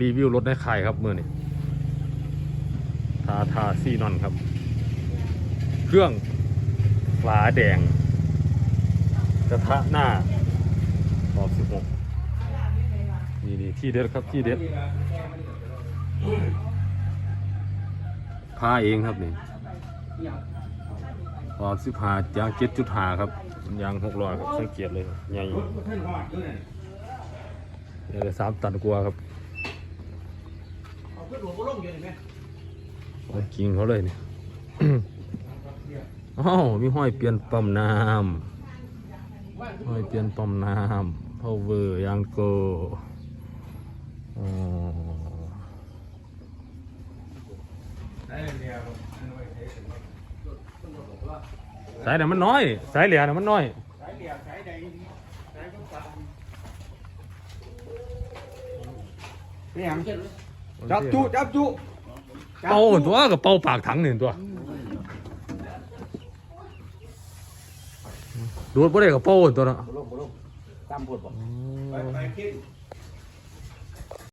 รีวิวรถในขายครับเมื่อนี้ทาทาซีนอนครับ เครื่องฝาแดง กระทะหน้ารอบสิบหกนี่นี่ที่เด็ดครับที่เด็ดผ้าเองครับนี่รอบสิบหายางเจ็ดจุดห้าครับยางหกร้อยครับสังเกตเลยครับใหญ่เลยสามตันกว่าครับ เอากิงเขาเลยเนี่ย อ้าวมีห้อยเปลี่ยนปั๊มน้ำห้อยเปลี่ยนปั๊มน้ำ power ยางโกอ๋อสายเนี่ยมันน้อย สายเหลี่ยเนี่ยมันน้อยนี่หยังจับ จุจับจุเป่าตัวกับเป่าปากถังหนึ่งตัวดูดบ่ได้กับเป่าตัวเนาะบ่ลงบ่ลงตามพดบ่ไปไปขึ้น